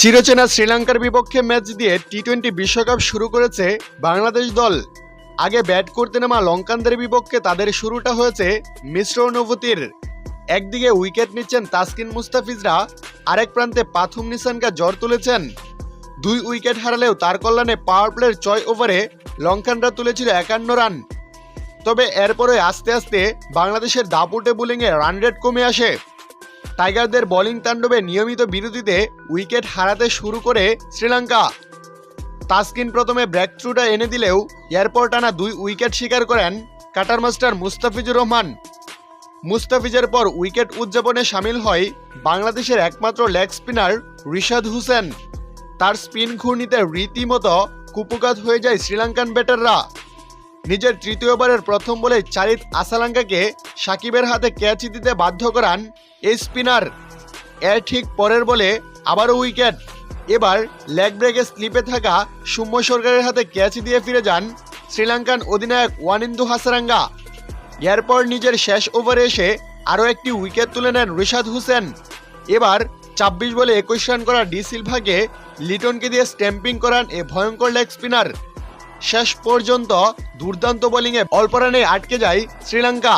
চিরচেনা শ্রীলঙ্কার বিপক্ষে ম্যাচ দিয়ে টি টোয়েন্টি বিশ্বকাপ শুরু করেছে বাংলাদেশ দল। আগে ব্যাট করতে নামা লঙ্কানদের বিপক্ষে তাদের শুরুটা হয়েছে মিশ্র অনুভূতির। একদিকে উইকেট নিচ্ছেন তাসকিন মুস্তাফিজরা, আরেক প্রান্তে পাথুম নিসানকে জ্বর তুলেছেন। দুই উইকেট হারালেও তার কল্যাণে পাওয়ার প্লের ছয় ওভারে লঙ্কানরা তুলেছিল একান্ন রান। তবে এরপরে আস্তে আস্তে বাংলাদেশের দাপুটে বোলিংয়ে রান রেট কমে আসে। টাইগারদের বোলিং তাণ্ডবে নিয়মিত বিরতিতে উইকেট হারাতে শুরু করে শ্রীলঙ্কা। তাসকিন প্রথমে ব্রেক থ্রুটা এনে দিলেও এরপর টানা দুই উইকেট শিকার করেন কাটার মাস্টার মুস্তাফিজুর রহমান। মুস্তাফিজের পর উইকেট উদযাপনে সামিল হয় বাংলাদেশের একমাত্র লেগ স্পিনার রিশাদ হুসেন। তার স্পিন ঘূর্ণিতে রীতিমতো কুপুকাত হয়ে যায় শ্রীলঙ্কান ব্যাটাররা। নিজের তৃতীয় ওভারের প্রথম বলে চারিত আসালাঙ্কাকে সাকিবের হাতে ক্যাচ দিতে বাধ্য করান এই স্পিনার। এর ঠিক পরের বলে আবারও উইকেট। এবার লেগ ব্রেকে স্লিপে থাকা সৌম্য সরকারের হাতে ক্যাচ দিয়ে ফিরে যান শ্রীলঙ্কান অধিনায়ক ওয়ানিন্দু হাসারাঙ্গা। এরপর নিজের শেষ ওভারে এসে আরও একটি উইকেট তুলে নেন রিশাদ হোসেন। এবার ছাব্বিশ বলে একুশ রান করা ডি সিলভাকে লিটনকে দিয়ে স্ট্যাম্পিং করান এ ভয়ঙ্কর লেগ স্পিনার। শেষ পর্যন্ত দুর্দান্ত বোলিংয়ে অল্প রানে আটকে যায় শ্রীলঙ্কা।